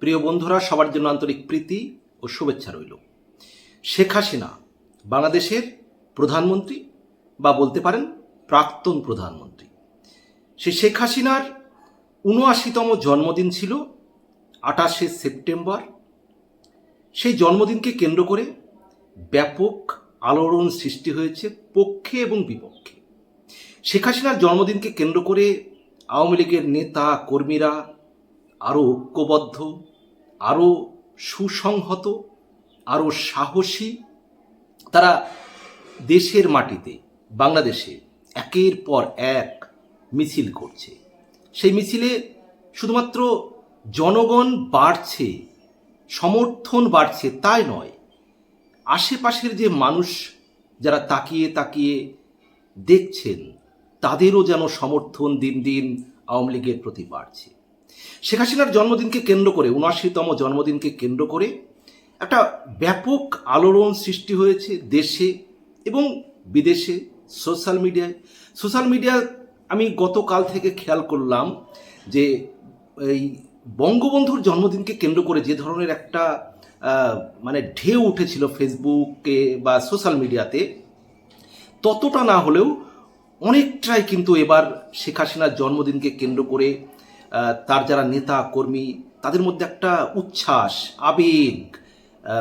প্রিয় বন্ধুরা, সবার জন্য আন্তরিক প্রীতি ও শুভেচ্ছা রইল। শেখ হাসিনা বাংলাদেশের প্রধানমন্ত্রী বা বলতে পারেন প্রাক্তন প্রধানমন্ত্রী। সেই শেখ হাসিনার উনআশিতম জন্মদিন ছিল আঠাশে সেপ্টেম্বর। সেই জন্মদিনকে কেন্দ্র করে ব্যাপক আলোড়ন সৃষ্টি হয়েছে পক্ষে এবং বিপক্ষে। শেখ হাসিনার জন্মদিনকে কেন্দ্র করে আওয়ামী লীগের নেতা, কর্মীরা আরও ঐক্যবদ্ধ আরও সুসংহত আরও সাহসী, তারা দেশের মাটিতে, বাংলাদেশে একের পর এক মিছিল করছে। সেই মিছিলে শুধুমাত্র জনগণ বাড়ছে, সমর্থন বাড়ছে তাই নয়, আশেপাশের যে মানুষ যারা তাকিয়ে তাকিয়ে দেখছেন, তাদেরও যেন সমর্থন দিন দিন আওয়ামী লীগের প্রতি বাড়ছে। শেখ হাসিনার জন্মদিনকে কেন্দ্র করে, উনআশিতম জন্মদিনকে কেন্দ্র করে একটা ব্যাপক আলোড়ন সৃষ্টি হয়েছে দেশে এবং বিদেশে, সোশ্যাল মিডিয়ায়। সোশ্যাল মিডিয়া আমি গতকাল থেকে খেয়াল করলাম যে এই বঙ্গবন্ধুর জন্মদিনকে কেন্দ্র করে যে ধরনের একটা মানে ঢেউ উঠেছিল ফেসবুকে বা সোশ্যাল মিডিয়াতে, ততটা না হলেও অনেকটাই কিন্তু এবার শেখ হাসিনার জন্মদিনকে কেন্দ্র করে তার যারা নেতা, কর্মী, তাদের মধ্যে একটা উচ্ছ্বাস, আবেগ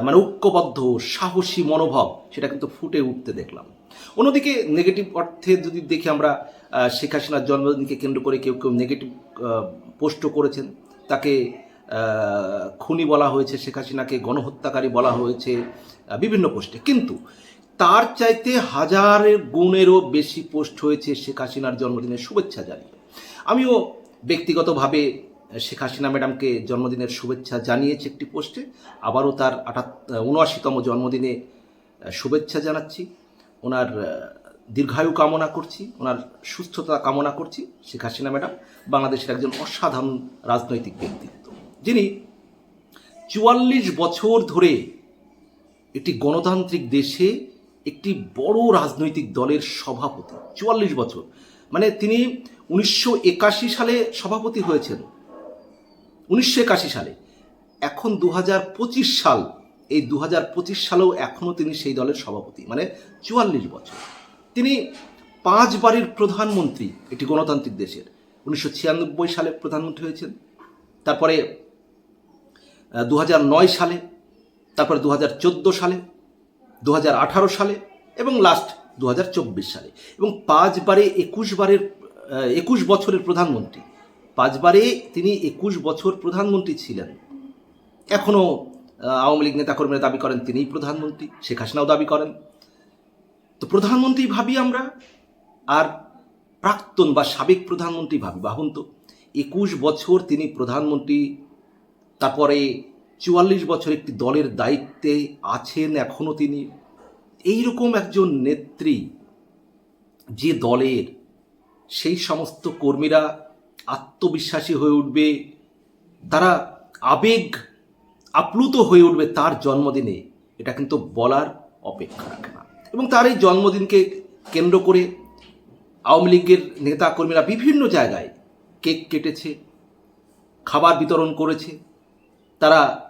মানে ঐক্যবদ্ধ, সাহসী মনোভাব, সেটা কিন্তু ফুটে উঠতে দেখলাম। অন্যদিকে নেগেটিভ অর্থে যদি দেখি আমরা শেখ হাসিনার জন্মদিনকে কেন্দ্র করে কেউ কেউ নেগেটিভ পোস্টও করেছেন। তাকে খুনি বলা হয়েছে, শেখ হাসিনাকে গণহত্যাকারী বলা হয়েছে বিভিন্ন পোস্টে কিন্তু তার চাইতে হাজারের গুণেরও বেশি পোস্ট হয়েছে শেখ হাসিনার জন্মদিনের শুভেচ্ছা জানিয়ে। আমিও ব্যক্তিগতভাবে শেখ হাসিনা ম্যাডামকে জন্মদিনের শুভেচ্ছা জানিয়েছে একটি পোস্টে, আবারও তার আঠাত উনআশিতম জন্মদিনে শুভেচ্ছা জানাচ্ছি। ওনার দীর্ঘায়ু কামনা করছি, ওনার সুস্থতা কামনা করছি শেখ হাসিনা ম্যাডাম, বাংলাদেশের একজন অসাধারণ রাজনৈতিক ব্যক্তিত্ব। যিনি চুয়াল্লিশ বছর ধরে একটি গণতান্ত্রিক দেশে একটি বড় রাজনৈতিক দলের সভাপতি, চুয়াল্লিশ বছর। মানে তিনি উনিশশো একাশি সালে সভাপতি হয়েছেন। উনিশশো একাশি সালে। এখন দু সাল। এই দু পঁচিশ সালেও এখনও তিনি সেই দলের সভাপতি মানে চুয়াল্লিশ বছর। তিনি পাঁচবারের প্রধানমন্ত্রী একটি গণতান্ত্রিক দেশের। উনিশশো ছিয়ানব্বই সালে প্রধানমন্ত্রী হয়েছেন। তারপরে দু সালে, তারপরে দু হাজার চোদ্দ সালে দু হাজার আঠারো সালে এবং লাস্ট দু হাজার চব্বিশ সালে এবং পাঁচবারে একুশ বারের একুশ বছরের প্রধানমন্ত্রী। পাঁচবারে তিনি একুশ বছর প্রধানমন্ত্রী ছিলেন। এখনও আওয়ামী লীগ নেতাকর্মীরা দাবি করেন তিনিই প্রধানমন্ত্রী, শেখ হাসিনাও দাবি করেন। তো প্রধানমন্ত্রী ভাবি আমরা, আর প্রাক্তন বা সাবেক প্রধানমন্ত্রী ভাবি, ভাবুন তো। একুশ বছর তিনি প্রধানমন্ত্রী, তারপরে চুয়াল্লিশ বছর একটি দলের দায়িত্বে আছেন এখনও তিনি। এইরকম একজন নেত্রী যে দলের সেই সমস্ত কর্মীরা আত্মবিশ্বাসী হয়ে উঠবে, তারা আবেগ আপ্লুত হয়ে উঠবে তার জন্মদিনে, এটা কিন্তু বলার অপেক্ষা রাখে না। এবং তার এই জন্মদিনকে কেন্দ্র করে আওয়ামী লীগের নেতা কর্মীরা বিভিন্ন জায়গায় কেক কেটেছে, খাবার বিতরণ করেছে, তারা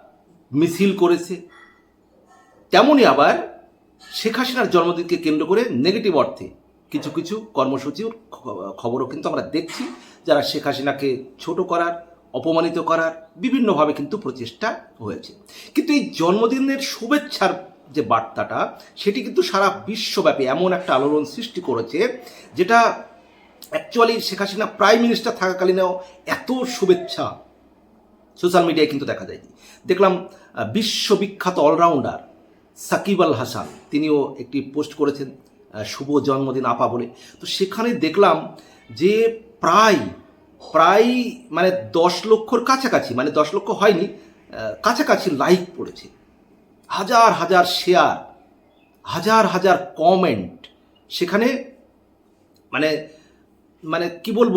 মিছিল করেছে তেমনই আবার শেখ হাসিনার জন্মদিনকে কেন্দ্র করে নেগেটিভ অর্থে কিছু কিছু কর্মসূচির খবরও কিন্তু আমরা দেখছি, যারা শেখ হাসিনাকে ছোট করার, অপমানিত করার বিভিন্নভাবে কিন্তু প্রচেষ্টা হয়েছে। কিন্তু এই জন্মদিনের শুভেচ্ছার যে বার্তাটা, সেটি কিন্তু সারা বিশ্বব্যাপী এমন একটা আলোড়ন সৃষ্টি করেছে, যেটা actually Sheikh Hasina prime minister থাকাকালীনেও এত শুভেচ্ছা সোশ্যাল মিডিয়ায় কিন্তু দেখা যায়নি। দেখলাম বিশ্ববিখ্যাত অলরাউন্ডার সাকিব আল হাসান, তিনিও একটি পোস্ট করেছেন শুভ জন্মদিন আপা বলে। তো সেখানে দেখলাম যে প্রায় প্রায় মানে দশ লক্ষর কাছাকাছি মানে দশ লক্ষ হয়নি কাছাকাছি লাইক পড়েছে। হাজার হাজার শেয়ার, হাজার হাজার কমেন্ট। সেখানে মানে মানে কি বলব,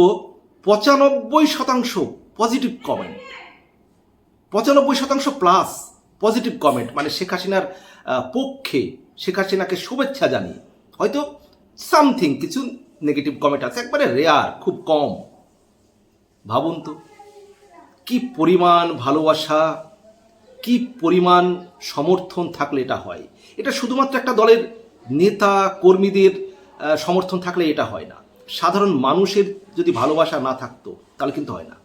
পঁচানব্বই শতাংশ পজিটিভ কমেন্ট। পঁচানব্বই শতাংশ প্লাস পজিটিভ কমেন্ট। মানে শেখ হাসিনার পক্ষে শেখ হাসিনাকে শুভেচ্ছা জানিয়ে, হয়তো সামথিং, কিছু নেগেটিভ কমেন্ট আছে, একবারে রেয়ার খুব কম। ভাবুন তো, কি পরিমাণ ভালোবাসা, কি পরিমাণ সমর্থন থাকলে এটা হয়? এটা শুধুমাত্র একটা দলের নেতা, কর্মীদের সমর্থন থাকলে এটা হয় না। সাধারণ মানুষের যদি ভালোবাসা না থাকতো, তাহলে কিন্তু হয় না।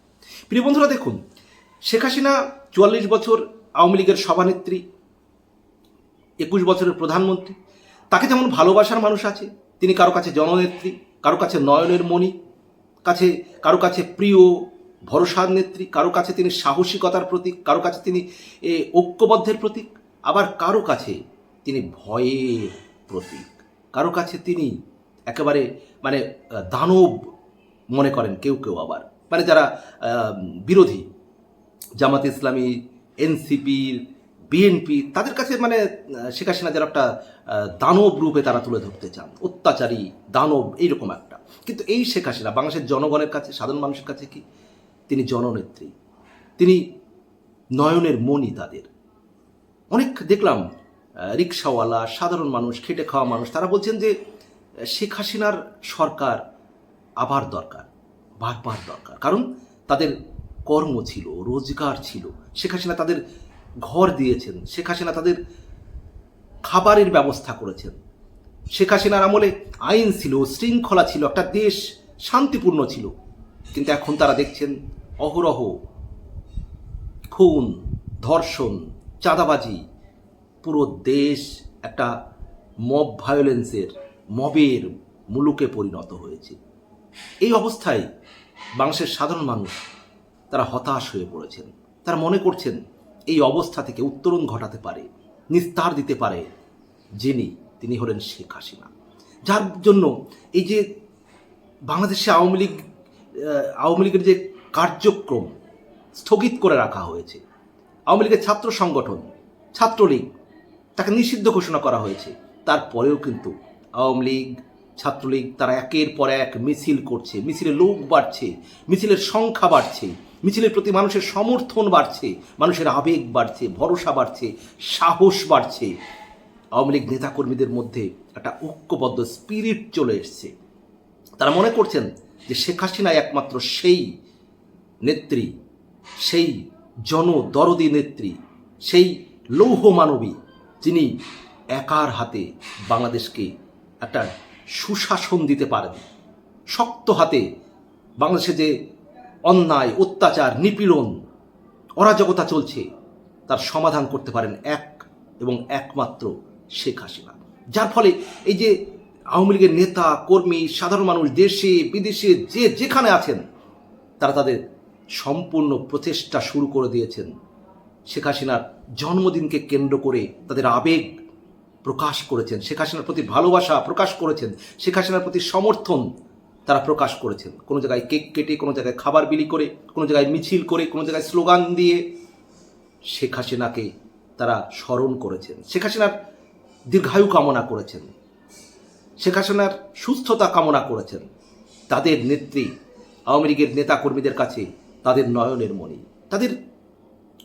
প্রিয় বন্ধুরা, দেখুন, শেখ হাসিনা চুয়াল্লিশ বছর আওয়ামী লীগের সভানেত্রী একুশ বছরের প্রধানমন্ত্রী। তাকে যেমন ভালোবাসার মানুষ আছে, তিনি কারও কাছে জননেত্রী, কারও কাছে নয়নের মণি, কাছে, কারও কাছে প্রিয়, ভরসার নেত্রী, কারও কাছে তিনি সাহসিকতার প্রতীক, কারও কাছে তিনি ঐক্যবদ্ধের প্রতীক, আবার কারও কাছে তিনি ভয়ের প্রতীক, কারও কাছে তিনি একেবারে মানে দানব মনে করেন কেউ কেউ আবার। মানে যারা বিরোধী, জামাত ইসলামী, এনসিপির বিএনপি তাদের কাছে মানে শেখ হাসিনা যারা একটা দানব রূপে তারা তুলে ধরতে চান। অত্যাচারী, দানব, এইরকম একটা। কিন্তু এই শেখ হাসিনা, বাংলাদেশের জনগণের কাছে, সাধারণ মানুষের কাছে কি? তিনি জননেত্রী। তিনি নয়নের মণি তাদের। অনেক দেখলাম রিক্সাওয়ালা, সাধারণ মানুষ, খেটে খাওয়া মানুষ, তারা বলছেন যে, শেখ হাসিনার সরকার আবার দরকার, বারবার দরকার। কারণ তাদের কর্ম ছিল, রোজগার ছিল। শেখ হাসিনা তাদের ঘর দিয়েছেন। শেখ হাসিনা তাদের খাবারের ব্যবস্থা করেছেন। শেখ হাসিনার আমলে আইন ছিল, শৃঙ্খলা ছিল, একটা দেশ শান্তিপূর্ণ ছিল। কিন্তু এখন তারা দেখছেন অহরহ, খুন, ধর্ষণ, চাঁদাবাজি, পুরো দেশ একটা মব ভায়োলেন্সের মবের মুলুকে পরিণত হয়েছে। এই অবস্থায় বাংলাদেশের সাধারণ মানুষ তারা হতাশ হয়ে পড়েছেন। তারা মনে করছেন এই অবস্থা থেকে উত্তরণ ঘটাতে পারে, নিস্তার দিতে পারে যিনি, তিনি হলেন শেখ হাসিনা। যার জন্য এই যে বাংলাদেশে আওয়ামী লীগ আওয়ামী লীগের যে কার্যক্রম স্থগিত করে রাখা হয়েছে, আওয়ামী লীগের ছাত্র সংগঠন, ছাত্রলীগ, তাকে নিষিদ্ধ ঘোষণা করা হয়েছে। তারপরেও কিন্তু আওয়ামী লীগ, ছাত্রলীগ তারা একের পর এক মিছিল করছে, মিছিলে লোক বাড়ছে, মিছিলের সংখ্যা বাড়ছে। মিছিলের প্রতি মানুষের সমর্থন বাড়ছে, মানুষের আবেগ বাড়ছে, ভরসা বাড়ছে, সাহস বাড়ছে। আওয়ামী লীগ নেতাকর্মীদের মধ্যে একটা ঐক্যবদ্ধ স্পিরিট চলে এসছে। তারা মনে করছেন যে শেখ হাসিনা একমাত্র সেই নেত্রী, সেই জনদরদি নেত্রী, সেই লৌহ মানবী যিনি একার হাতে বাংলাদেশকে একটা সুশাসন দিতে পারেন। শক্ত হাতে বাংলাদেশে যে অন্যায়, অত্যাচার, নিপীড়ন, অরাজকতা চলছে। তার সমাধান করতে পারেন এক এবং একমাত্র শেখ হাসিনা। যার ফলে এই যে আওয়ামী লীগের নেতা, কর্মী, সাধারণ মানুষ, দেশে, বিদেশে যে যেখানে আছেন, তারা তাদের সম্পূর্ণ প্রচেষ্টা শুরু করে দিয়েছেন। শেখ হাসিনার জন্মদিনকে কেন্দ্র করে তাদের আবেগ প্রকাশ করেছেন। শেখ হাসিনার প্রতি ভালোবাসা প্রকাশ করেছেন। শেখ হাসিনার প্রতি সমর্থন তারা প্রকাশ করেছেন। কোনো জায়গায় কেক কেটে, কোনো জায়গায় খাবার বিলি করে, কোনো জায়গায় মিছিল করে, কোনো জায়গায় স্লোগান দিয়ে শেখ হাসিনাকে তারা স্মরণ করেছেন। শেখ হাসিনার দীর্ঘায়ু কামনা করেছেন। শেখ হাসিনার সুস্থতা কামনা করেছেন। তাদের নেত্রী, আওয়ামী লীগের নেতা কর্মীদের কাছে তাদের নয়নের মণি। তাদের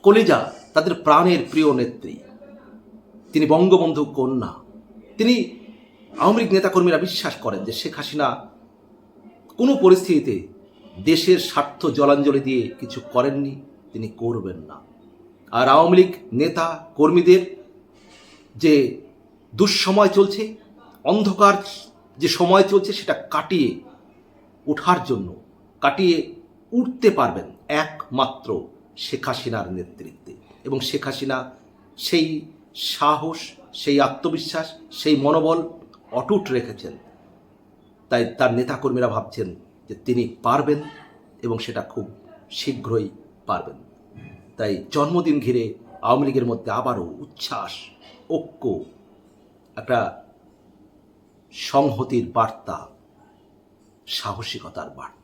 কলেজা, তাদের প্রাণের প্রিয় নেত্রী। তিনি বঙ্গবন্ধু কন্যা। তিনি আওয়ামী লীগ নেতাকর্মীরা বিশ্বাস করেন যে শেখ হাসিনা কোনো পরিস্থিতিতে দেশের স্বার্থ জলাঞ্জলি দিয়ে কিছু করেননি, তিনি করবেন না। আর আওয়ামী লীগ নেতা কর্মীদের যে দুঃসময় চলছে, অন্ধকার যে সময় চলছে, সেটা কাটিয়ে ওঠার জন্য, কাটিয়ে উঠতে পারবেন একমাত্র শেখ হাসিনার নেতৃত্বে। এবং শেখ হাসিনা সেই সাহস, সেই আত্মবিশ্বাস, সেই মনোবল অটুট রেখেছেন। তাই তার নেতাকর্মীরা ভাবছেন যে তিনি পারবেন এবং সেটা খুব শীঘ্রই পারবেন। তাই জন্মদিন ঘিরে আওয়ামী লীগের মধ্যে আবারও উচ্ছ্বাস, ঐক্য, একটা সংহতির বার্তা, সাহসিকতার বার্তা।